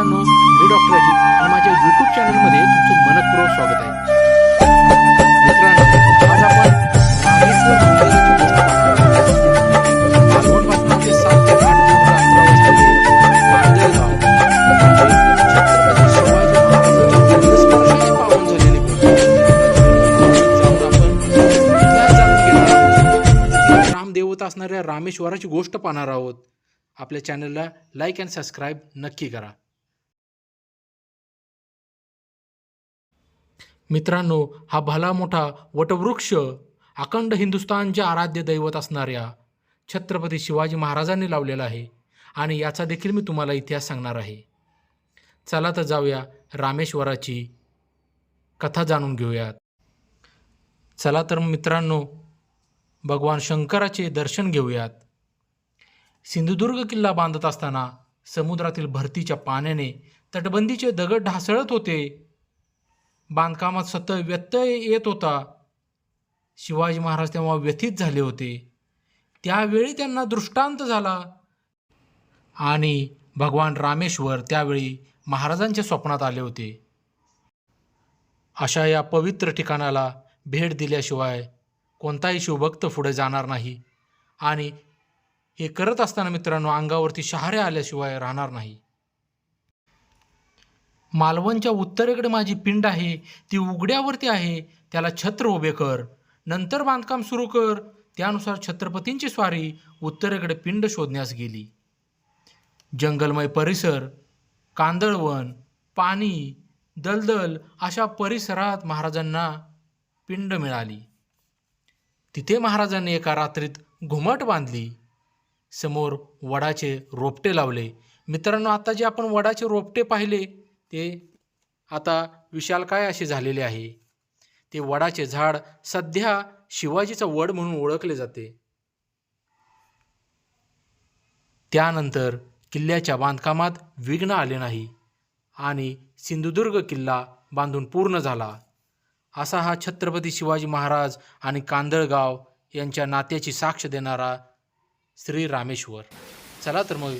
मित्रांनो मी डॉक्टर अजित आणि माझ्या यूट्यूब चॅनलमध्ये तुमचं मनपूर्वक स्वागत आहे. मित्रांनो आज आपण रामदेवता असणाऱ्या रामेश्वराची गोष्ट पाहणार आहोत. आपल्या चॅनलला लाईक अँड सबस्क्राईब नक्की करा. मित्रांनो हा भला मोठा वटवृक्ष अखंड हिंदुस्तानचे आराध्य दैवत असणाऱ्या छत्रपती शिवाजी महाराजांनी लावलेला आहे आणि याचा देखील मी तुम्हाला इतिहास सांगणार आहे. चला तर जाऊया रामेश्वराची कथा जाणून घेऊयात. चला तर मित्रांनो भगवान शंकराचे दर्शन घेऊयात. सिंधुदुर्ग किल्ला बांधत असताना समुद्रातील भरतीच्या पाण्याने तटबंदीचे दगड ढासळत होते. बांधकामात सतत व्यत्यय येत होता. शिवाजी महाराज तेव्हा व्यथित झाले होते. त्यावेळी त्यांना दृष्टांत झाला. आणि भगवान रामेश्वर त्यावेळी महाराजांच्या स्वप्नात आले होते. अशा या पवित्र ठिकाणाला भेट दिल्याशिवाय कोणताही शिवभक्त पुढे जाणार नाही. आणि हे करत असताना मित्रांनो अंगावरती शहारे आल्याशिवाय राहणार नाही. मालवणच्या उत्तरेकडे माझी पिंड आहे ती उघड्यावरती आहे त्याला छत्र उभे कर. नंतर बांधकाम सुरू कर. त्यानुसार छत्रपतींची स्वारी उत्तरेकडे पिंड शोधण्यास गेली. जंगलमय परिसर कांदळवन पाणी दलदल अशा परिसरात महाराजांना पिंड मिळाली. तिथे महाराजांनी एका रात्रीत घुमट बांधली. समोर वडाचे रोपटे लावले. मित्रांनो आता जे आपण वडाचे रोपटे पाहिले ते आता विशालकाय असे झालेले आहे? ते वडाचे झाड सध्या शिवाजीचा वड म्हणून ओळखले जाते. त्यानंतर किल्ल्याच्या बांधकामात विघ्न आले नाही आणि सिंधुदुर्ग किल्ला बांधून पूर्ण झाला. असा हा छत्रपती शिवाजी महाराज आणि कांदळगाव यांच्या नात्याची साक्ष देणारा श्री रामेश्वर. चला तर मग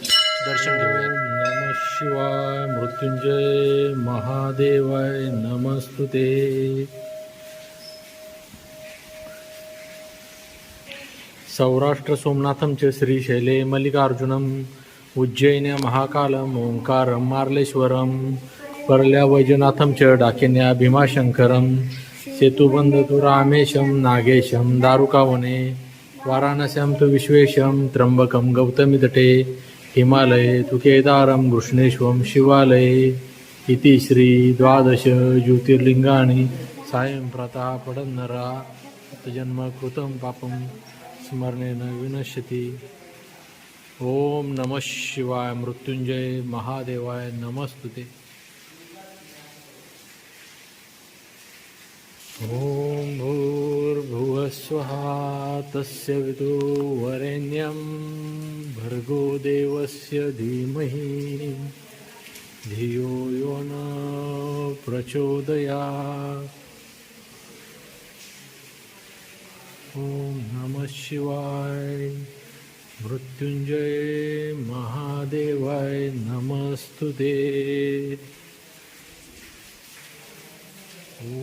दर्शन घेऊया. नम शिवाय मृत्युंजय महादेवाय नमस्तुते. सौराष्ट्र सोमनाथं च श्रीशैले मल्लिकार्जुनम् उज्जैन्य महाकालम् ओङ्कारं मार्लेश्वरं परल्या वैजनाथं च डाकिन्या भीमाशङ्करं सेतुबन्ध तु रामेशं नागेशं दारुकावने वाराणस्यां तु विश्वेशं त्र्यम्बकं गौतमीतटे हिमालये तु केदारं कृष्णेश्वं शिवालये इति श्री द्वादश ज्योतिर्लिङ्गानि सायं प्रता पडन्नरा जन्म कृतं पापं स्मरणेन विनश्यति। ॐ नमः शिवाय मृत्युञ्जय महादेवाय नमस्तुते। ॐ भूर्भुवस्वहा तस्य विदुवरेण्यं भर्गो देवस्य धीमहि। धियो यो न प्रचोदया ॐ नमः शिवाय। मृत्युञ्जय महादेवाय नमस्तुते ॐ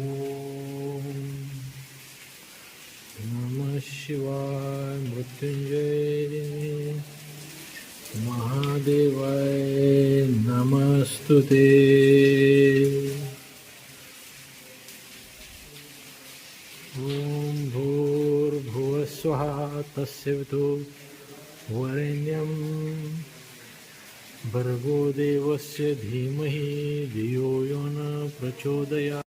नमः शिवाय मृत्युंजय. महादेवाय नमस्तुते. ॐ भूर्भुवस्वः तस्य वितु वरेण्यं. भर्गो देवस्य धीमहि धियो यो न प्रचोदया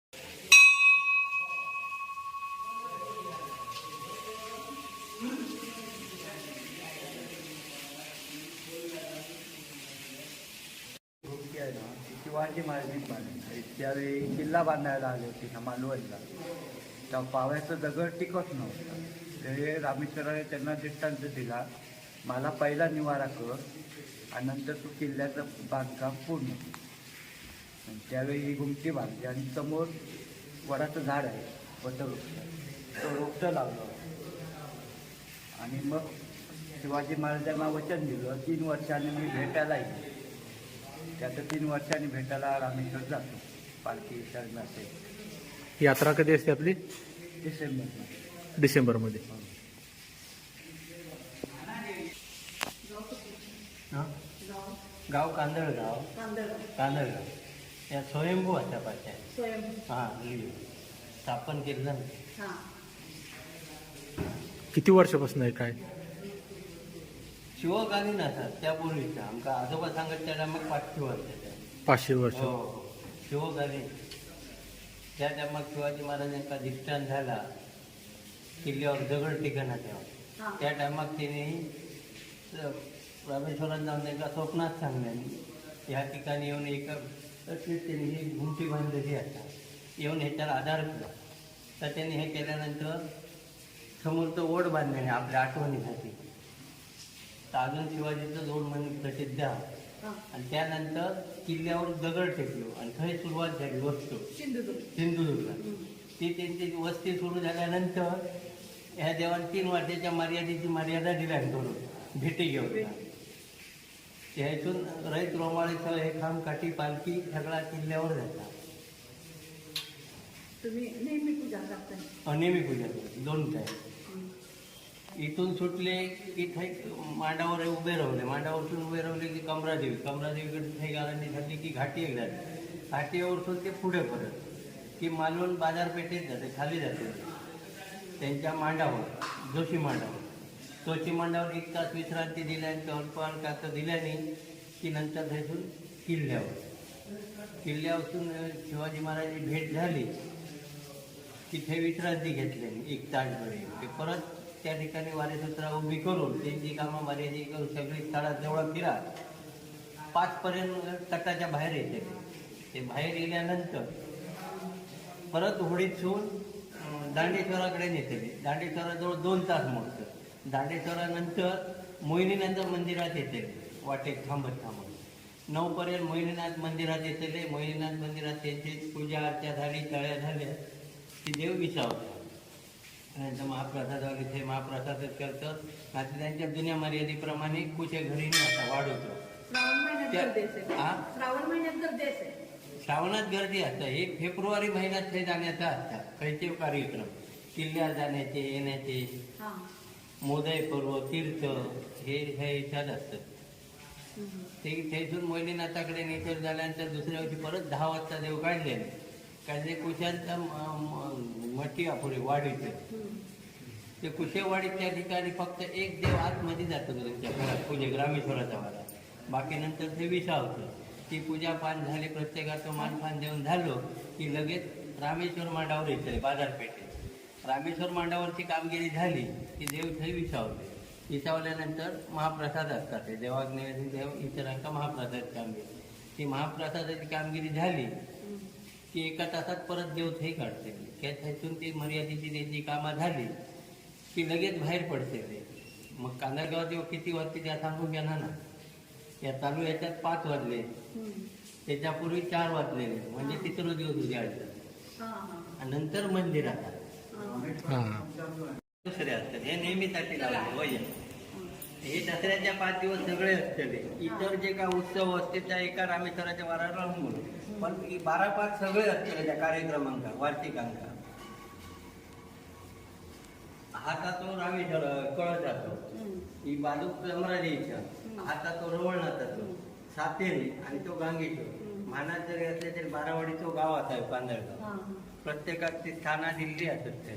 गोष्टी आहे ना ती शिवाजी महाराजांनी बांधली त्यावेळी किल्ला बांधायला आले होते ना मालवणला. त्या पाव्याचं दगड टिकत नव्हतं. ते रामेश्वराने त्यांना दृष्टांत दिला मला पहिला निवारा कर आणि नंतर तू किल्ल्याचं बांधकाम पूर्ण त्यावेळी ही गुमटी बांधली आणि समोर वडाचं झाड आहे वटवृक्ष. तो रोपटं लावलं. आणि मग शिवाजी महाराजांना वचन दिलं तीन वर्षाने मी भेटायला येईल त्यात तीन वर्षांनी भेटायला रामेश्वर जातो. पालखी विसर्जन असेल यात्रा कधी असते आपली? डिसेंबरला. डिसेंबरमध्ये. गाव कांदळगाव. कांदळगाव. या स्वयंभू होत्या पाच्या स्वयं हां लिहिलं स्थापन केलं ना हां. किती वर्षापासून आहे काय? शिवकालीन नसतात त्या पूर्वीच्या. आमका आजोबा सांगत त्याला मग पाचशे वर्षाच्या पाचशे वर्ष. हो हो. शिवकालीन त्या टायमात शिवाजी महाराजांचा दिष्टांत झाला. किल्ल्यावर दगड ठिकाणा तेव्हा हां. त्या टायमात त्यांनी अ, रामेश्वरात जाऊन त्यांना स्वप्नात सांगल्याने ह्या ठिकाणी येऊन एका तशीच त्यांनी ही घुमटी बांधलेली आता. येऊन ह्याच्याला आधार केला. तर त्यांनी हे केल्यानंतर समोरचं ओढ बांधल्याने आपल्या आठवणीसाठी. तर अजून शिवाजीचं दोन महिने प्रसिद्ध आहे. हां. आणि त्यानंतर किल्ल्यावर दगड टेकलो आणि थंय सुरुवात झाली वस्तू. सिंधुदुर्ग. ती त्यांची वस्ती सुरू झाल्यानंतर ह्या देवाने तीन वर्षाच्या मर्यादेची मर्यादा दिल्या करून भेटी घेऊन ह्यातून रैत रोमाळीचं हे खांब काठी पालखी सगळा किल्ल्यावर जातात तुम्ही नेहमी पूजा करताय. अनेमी पूजा दोन टाईम इथून सुटले की थै मांडावर उभे राहले. मांडावरतून उभे राहले की कमरादेवी. कमरादेवीकडे थै गालांनी झाली की घाटी एक झाली घाटीवरतून ते पुढे परत. की मालवण बाजारपेठेत जाते खाली जाते. त्यांच्या मांडावर जोशी मांडावर. जोशी मांडावर एक तास विश्रांती दिल्यानंतर अल्पहार कातं दिल्याने की नंतर तिथून किल्ल्यावर. किल्ल्यावरून शिवाजी महाराजांची भेट झाली. तिथे विश्रांती घेतल्याने एक तासभर ते परत त्या ठिकाणी वारेसूत्रा उभी करून त्यांची कामं मर्यादी करून सगळी स्थळात जवळ फिरा पाचपर्यंत तटाच्या बाहेर येते ते. बाहेर गेल्यानंतर परत होडीत शिवून दांडेश्वराकडे नेते दांडेश्वराजवळ दोन तास मोडतं. दांडेश्वरानंतर मोहिनीनंतर मंदिरात येते वाटेत थांबत थांबत. नऊपर्यंत मोहिनीनाथ मंदिरात येतले मोहिनीनाथ मंदिरात त्यांची पूजा अर्चा झाली तळ्या झाल्या. ती देव विसावतात. नंतर महाप्रसादावर इथे महाप्रसादच करतात. नाते त्यांच्या जुन्या मर्यादेप्रमाणे कुठे घरी नाही आता वाढवतो. श्रावणात गर्दी असतं. हे फेब्रुवारी महिन्यात हे जाण्याचा असतात खैचे कार्यक्रम. किल्ल्यावर जाण्याचे येण्याचे. मोदय पर्व तीर्थ हे हे ह्याच्यात असतं. हम्म. ते थैसून मोहिनीनाथाकडे नेचर झाल्यानंतर दुसऱ्या दिवशी परत दहा वाजता देव काढले काढले कुशांचा मठी पुढे वाढीचं. ते कुशेवाडी त्या ठिकाणी फक्त एक देव आतमध्ये जातो त्यांच्या घरात पूजे ग्रामेश्वराच्या वाड्यात. बाकी नंतर ते विसावतं ती पूजापान झाली प्रत्येकाचं मानपान देऊन झालो की लगेच रामेश्वर मांडावर येते बाजारपेठेत. रामेश्वर मांडावरची कामगिरी झाली की देव ते विसावले विसावल्यानंतर महाप्रसाद असतात. ते देवाग्ने देव इतरांका महाप्रसाद कामगिरी. ती महाप्रसादाची कामगिरी झाली की एका तासात परत देव हे काढते त्या थैतून ती मर्यादेची त्यांची कामं झाली. की लगेच बाहेर पडते ते. मग कांदळगाव देव किती वाजते त्या सांगून घ्या ना या चालू याच्यात पाच वाजले. त्याच्यापूर्वी चार वाजलेले म्हणजे तिसरं दिवस उजाडलं हां हां. आणि नंतर. हां. हां. दुसरे असतात. हे नेहमीसाठी लावले वय हे. दसऱ्याच्या पाच दिवस सगळे असते इतर जे काय उत्सव असते त्या एका रामेश्वराच्या वाराला पण ही बारा पाच सगळे असते त्या कार्यक्रमांका वार्षिकांका. हाता तो रामेश्वर कळत हम्म. ही बाजूक कमराजीच्या हाता तो रवळणाचा तो सातेरी आणि तो गांगेश्वर मानात जरी असले तरी बारावाडी तो गावात आहे पांदळगाव प्रत्येकात ती स्थाना दिलेली असत ते